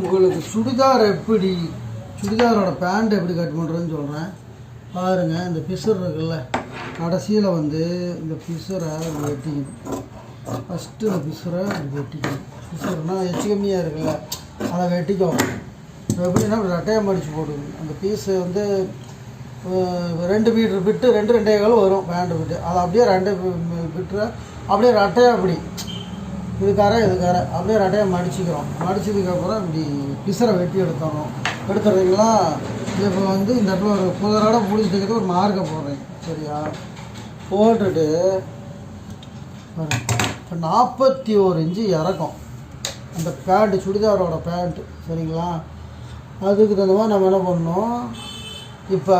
உங்களுக்கு சுடிதார் எப்படி சுடிதாரோட பேண்ட் எப்படி கட் பண்ணுறதுன்னு சொல்கிறேன் பாருங்கள் இந்த பிசர் இருக்குல்ல கடைசியில் வந்து இந்த பிசரை இப்படி வெட்டிக்கணும். ஃபஸ்ட்டு இந்த பிசரை இப்படி வெட்டிக்கணும். பிசர்னா எச்சு கம்மியாக இருக்குல்ல அதை வெட்டிக்கணும் இப்போ எப்படின்னா இப்படி ரெட்டையாக மடித்து போடுங்க. அந்த பீஸு வந்து ரெண்டு மீட்ரு பிட்டு ரெண்டு ரெண்டே கால் வரும் பேண்ட் பிட்டு. அதை அப்படியே ரெண்டு பிட்டு அப்படியே ரெட்டையாக அப்படி இது கரை இது கரை அப்படியே ரெட்டையை மடிச்சுக்கிறோம் மடிச்சதுக்கப்புறம் இப்படி பிசரை வெட்டி எடுத்துடணும். எடுத்துடுறீங்களா இப்போ வந்து இந்த இடத்துல ஒரு புதரோட பிடிச்சிட்டு ஒரு மார்க்கை போடுறேன். சரியா? போட்டுட்டு இப்போ நாற்பத்தி ஒரு இன்ச்சு இறக்கும். அந்த பேண்ட்டு சுடிதாரோட பேண்ட்டு சரிங்களா? அதுக்கு தகுந்த மாதிரி நம்ம என்ன பண்ணணும்? இப்போ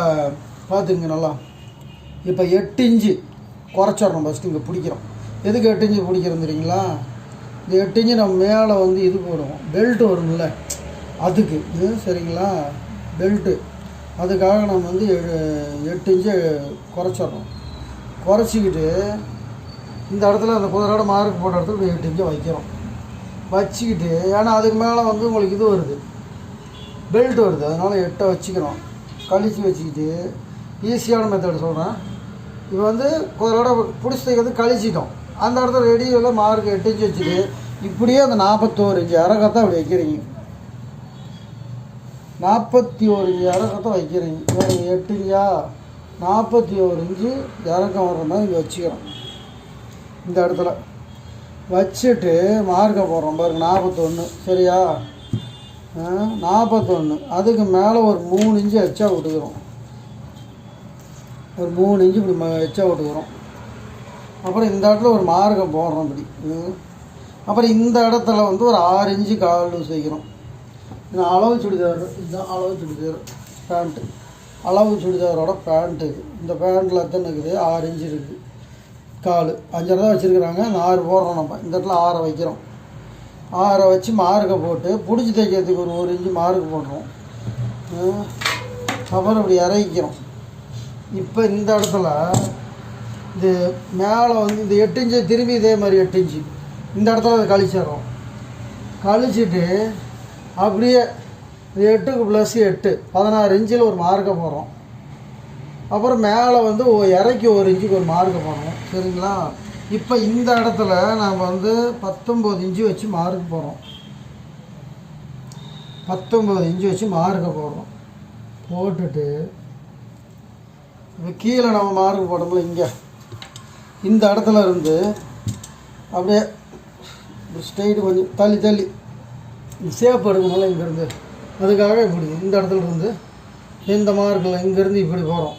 பார்த்துங்க நல்லா. இப்போ எட்டு இன்ச்சு குறைச்சிட்றோம் ஃபஸ்ட்டு இங்கே பிடிக்கிறோம். எதுக்கு எட்டு இன்ச்சு பிடிக்கிறோம் தெரியுங்களா? இந்த எட்டு இன்ச்சு நம்ம மேலே வந்து இது போடுவோம். பெல்ட் வரும்ல. அதுக்கு. இது சரிங்களா? பெல்ட்டு அதுக்காக நம்ம வந்து எ- எட்டு இன்ச்சு குறைச்சிட்றோம் குறைச்சிக்கிட்டு இந்த இடத்துல அந்த குதிரோட மார்க் போட்ட இடத்துல இப்படி எட்டு வைக்கிறோம். வச்சுக்கிட்டு ஏன்னா அதுக்கு மேலே வந்து உங்களுக்கு இது வருது. பெல்ட் வருது. அதனால் எட்டை வச்சுக்கிறோம். கழிச்சு வச்சுக்கிட்டு ஈஸியான மெத்தட் சொல்கிறேன் இப்போ வந்து குதிரோட பிடிச்சி தைக்கிறது கழிச்சிட்டோம். அந்த இடத்துல ரெடியில் மார்க் எட்டிஞ்சு வச்சுட்டு இப்படியே அந்த நாற்பத்தோரு இன்ச்சு அப்படி வைக்கிறீங்க. நாற்பத்தி ஒரு இறக்கத்தை வைக்கிறீங்க. பாருங்க, எட்டு இன்ச்சா நாற்பத்தி ஒரு இஞ்சு இறக்கம் வர்ற மாதிரி இங்கே வச்சுக்கிறோம். இந்த இடத்துல. வச்சுட்டு மார்க்கை போடுறோம் பாருங்க நாற்பத்தொன்று சரியா? நாற்பத்தொன்று அதுக்கு மேலே ஒரு மூணு இன்ச்சு எச்சா விட்டுக்கிறோம். ஒரு மூணு இன்ச்சு இப்படி ம- எச்சா விட்டுக்கிறோம். அப்புறம் இந்த இடத்துல ஒரு மார்க்கம் போடுறோம் இப்படி. அப்புறம் இந்த இடத்துல வந்து ஒரு ஆறு இன்ச்சு கால் லூஸ் வைக்கிறோம் இது அளவு சுடிதார் இதுதான் அளவு சுடிதார் பேண்ட்டு அளவு சுடிதாரோட பேண்ட்டு இந்த பேண்ட்டில் எத்தனை இருக்குது? ஆறு இன்ச்சு இருக்குது. கால். அஞ்சரை தான் வச்சுருக்குறாங்க. அந்த ஆறு போடுறோம் நம்ம. இந்த இடத்துல ஆறை வைக்கிறோம். ஆறை வச்சு மார்க்கை போட்டு பிடிச்சி தைக்கிறதுக்கு ஒரு ஒரு இன்ச்சு மார்க் போடுறோம். அப்புறம் இப்படி இறக்கிக்கிறோம். இப்போ இந்த இடத்துல இது மேலே வந்து இந்த எட்டு இன்ச்சு திரும்பி இதே மாதிரி எட்டு இன்ச்சு. இந்த இடத்துல அதை கழிச்சிடுறோம். கழிச்சிட்டு அப்படியே இது எட்டுக்கு ப்ளஸ் எட்டு பதினாறு இன்ச்சில் ஒரு மார்க்கை போகிறோம் அப்புறம் மேலே வந்து இறக்கி ஒரு இன்ச்சுக்கு ஒரு மார்க்கை போகிறோம் சரிங்களா? இப்போ இந்த இடத்துல நாம் வந்து பத்தொம்போது இன்ச்சு வச்சு மார்க் போகிறோம் பத்தொம்போது இன்ச்சு வச்சு மார்க்கை போடுறோம். போட்டுட்டு இப்போ கீழே நம்ம மார்க் போட்டோம்ல இங்கே. இந்த இடத்துல இருந்து அப்படியே ஸ்ட்ரைட்டு கொஞ்சம் தள்ளி தள்ளி. சேப் எடுக்கணும்ல இங்கேருந்து அதுக்காக இப்படி இந்த இடத்துல இருந்து இந்த மார்க்கில் இங்கேருந்து இப்படி போகிறோம்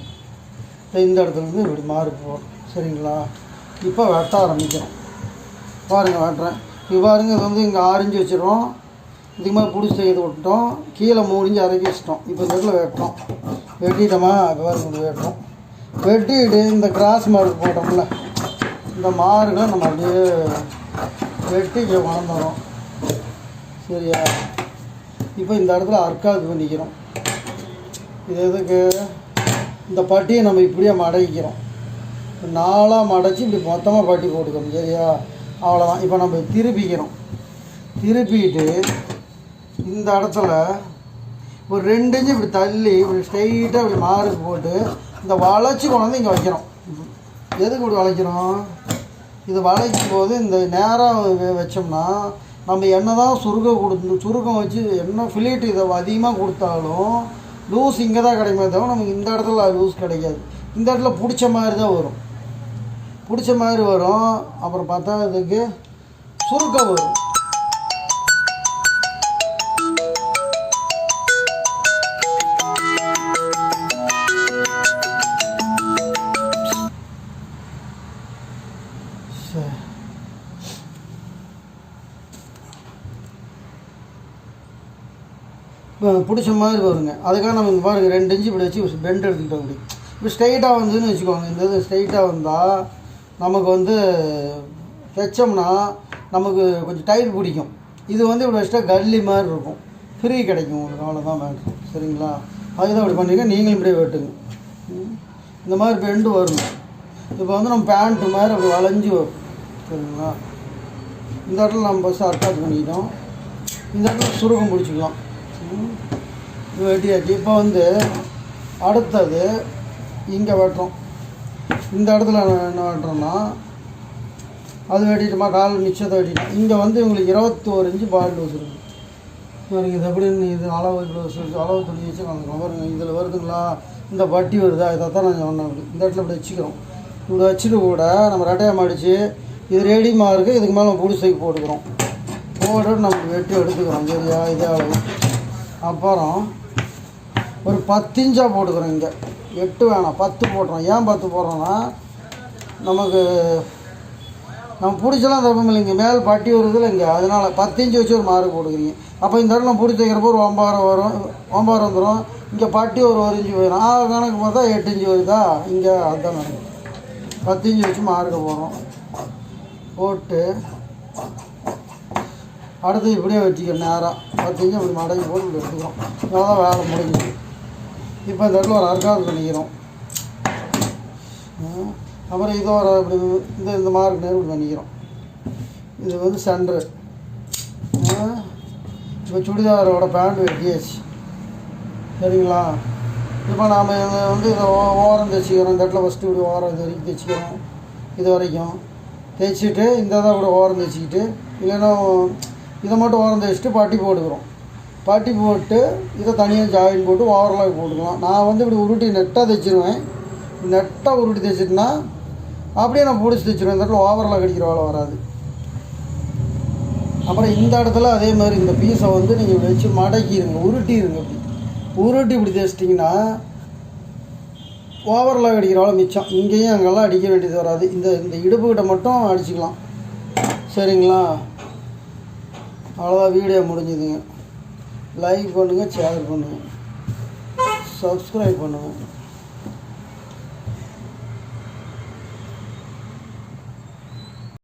இந்த இடத்துலேருந்து இப்படி மார்க் போகிறோம் சரிங்களா? இப்போ வெட்ட ஆரம்பிக்கிறோம். பாருங்கள் வெட்டுறேன் இப்போ பாருங்க இது வந்து இங்கே ஆரஞ்சு வச்சிடுறோம் இதுக்கு மேலே பிடிச்சி செய்து விட்டுட்டோம். கீழே முடிஞ்சு இறக்கி வச்சிட்டோம். இப்போ இந்த இடத்துல வெட்டுறோம். வெட்டிட்டோமா? இப்போ பாருங்க வெட்டுறோம். வெட்டிட்டு இந்த கிராஸ் மார்க் போட்டோம்ல. இந்த மாறுகளை நம்ம அப்படியே வெட்டி இங்கே வளர்ந்துடும் சரியா? இப்போ இந்த இடத்துல அர்க்காவுக்கு பண்ணிக்கிறோம் இது எதுக்கு? இந்த பட்டியை நம்ம இப்படியே மடக்கிக்கிறோம். நாலாக மடச்சி இப்படி மொத்தமாக பட்டி போட்டுக்கணும். சரியா? அவ்வளோதான் இப்போ நம்ம திருப்பிக்கிறோம். திருப்பிட்டு இந்த இடத்துல ஒரு ரெண்டு இன்ச்சு இப்படி தள்ளி இப்படி ஸ்ட்ரைட்டாக இப்படி மாறுக்கு போட்டு இந்த வளைச்சி கொண்டு வந்து இங்கே வைக்கிறோம். எதுக்கு இப்படி வளைக்கிறோம்? இது வளைக்கும் போது இந்த நேராக வச்சோம்னா நம்ம என்ன தான் சுருக்கம் கொடுத்து சுருக்கம் வச்சு என்ன ஃபிலிட் இதை அதிகமாக கொடுத்தாலும் லூஸ் இங்கே தான் கிடைக்குமே தவிர நமக்கு இந்த இடத்துல லூஸ் கிடைக்காது. இந்த இடத்துல பிடிச்ச மாதிரி தான் வரும். பிடிச்ச மாதிரி வரும். அப்புறம் பார்த்தா இதுக்கு சுருக்கம் வரும். பிடிச்ச மாதிரி வருங்க. அதுக்காக நம்ம இங்கே பாருங்கள் ரெண்டு இன்ச்சு இப்படி வச்சு பெண்ட் எடுத்துக்கிட்டோம் இப்படி. இப்போ ஸ்ட்ரைட்டாக வந்துன்னு வச்சுக்கோங்க. இந்த இது ஸ்ட்ரைட்டாக வந்தால் நமக்கு வந்து தைச்சோம்னா நமக்கு கொஞ்சம் டைட் பிடிக்கும். இது வந்து இப்படி வச்சுட்டா கல்லி மாதிரி இருக்கும். ஃப்ரீ கிடைக்கும் உங்களுக்கு. அவ்வளோதான் மேக்ஸிமம் சரிங்களா? அதுதான் அப்படி பண்ணிக்க நீங்களும் இப்படியே வெட்டுங்க. ம். இந்த மாதிரி பெண்டு வருங்க. இப்போ வந்து நம்ம பேண்ட்டு மாதிரி அப்படி வளைஞ்சு வரும். சரிங்களா? இந்த இடத்துல நம்ம ஃபஸ்ட்டு அட்டாச் பண்ணிக்கிட்டோம். இந்த இடத்துல சுருக்கம் பிடிச்சிக்கலாம். இது வெட்டியாச்சு இப்போ வந்து அடுத்தது இங்கே வெட்டுறோம். இந்த இடத்துல நான் என்ன வெட்டுறோம்னா அது வெட்டிட்டோமா கால் நிச்சயத்தை வெட்டிட்டோம் இங்கே வந்து இவங்களுக்கு இருபத்தோரு இன்ச்சு பால் வச்சுருக்கு பாருங்க இது எப்படின்னு இது அளவு இவ்வளோ அளவு துணி வச்சு காமிக்கிறோம் பாருங்க இதில் வருதுங்களா? இந்த வட்டி வருதா? இதை தான் நான் சொன்னேன். அப்படி இந்த இடத்துல இப்படி வச்சுக்கிறோம். இப்படி வச்சுட்டு கூட நம்ம ரெட்டையை மடித்து இது ரெடிமாக இருக்குது இதுக்கு மேலே புடிசைக்கு போட்டுக்கிறோம். போட்டு நம்ம வெட்டி எடுத்துக்கிறோம். சரியா? இதே அளவு அப்புறம் ஒரு பத்து போட்டுக்கிறோம் இங்கே. எட்டு வேணாம். பத்து போடுறோம் ஏன் பத்து போடுறோன்னா நமக்கு நம்ம பிடிச்சலாம் தப்பு இல்லைங்க மேல் பட்டி வருதுல இங்கே. அதனால் பத்து வச்சு ஒரு மார்க் போட்டுக்கிறீங்க. அப்போ இந்த இடத்துல பிடிச்சி வைக்கிறப்போ ஒரு ஒம்பாயிரம் வரும். ஒம்பாயிரம் வந்துடும் இங்கே பட்டி ஒரு ஒரு இன்ச்சு போயிடும் ஆ கணக்கு பார்த்தா எட்டு இஞ்சி வருதா? இங்கே அதுதான் நடக்கும் பத்து இன்ச்சு வச்சு மார்க்கு போகிறோம் போட்டு அடுத்து இப்படியே வச்சுக்கிறேன் நேராக பத்து இப்படி மடங்கி போட்டு இப்படி எடுத்துக்கிறோம். அதான் வேலை முடிஞ்சுது. இப்போ இந்த இடத்துல ஒரு அர்க்காது பண்ணிக்கிறோம். அப்புறம் இதோ ஒரு இப்படி இந்த இந்த மார்க் நேரம் இப்படி பண்ணிக்கிறோம். இது வந்து சென்ட்ரு இப்போ சுடிதாரோட பேண்ட் வெட்டியாச்சு. சரிங்களா? இப்போ நாம் வந்து இதை ஓ- ஓரம் தைச்சிக்கிறோம் இந்த இடத்துல ஃபஸ்ட்டு இப்படி ஓரம் இது வரைக்கும் தைச்சிக்கிறோம் இது வரைக்கும். தைச்சிட்டு இந்த இதை கூட ஓரம் தைச்சிக்கிட்டு இல்லைன்னா இதை மட்டும் ஓரம் தேய்ச்சிட்டு பட்டி போட்டுக்கிறோம். பட்டி போட்டு இதை தனியாக ஜாயின் போட்டு ஓவர்லாக் போட்டுக்கலாம். நான் வந்து இப்படி உருட்டி நெட்டாக தைச்சிருவேன் நெட்டாக உருட்டி தைச்சிட்டுனா அப்படியே நான் பிடிச்சி தைச்சிருவேன் இந்த இடத்துல ஓவர்லாக் அடிக்கிற வேலை வராது. அப்புறம் இந்த இடத்துல அதே மாதிரி இந்த பீஸை வந்து நீங்கள் வச்சு மடக்கிடுங்க உருட்டிடுங்க இப்படி உருட்டி இப்படி தைச்சிட்டிங்கன்னா ஓவர்லாக் அடிக்கிற வேலை மிச்சம். இங்கேயும் அங்கெல்லாம் அடிக்க வேண்டியது வராது. இந்த இந்த இடுப்புக்கிட்ட மட்டும் அடிச்சுக்கலாம். சரிங்களா? அவ்வளோதான் வீடியோ முடிஞ்சுதுங்க. லைக் பண்ணுங்கள் ஷேர் பண்ணுங்கள் சப்ஸ்கிரைப் பண்ணுங்கள்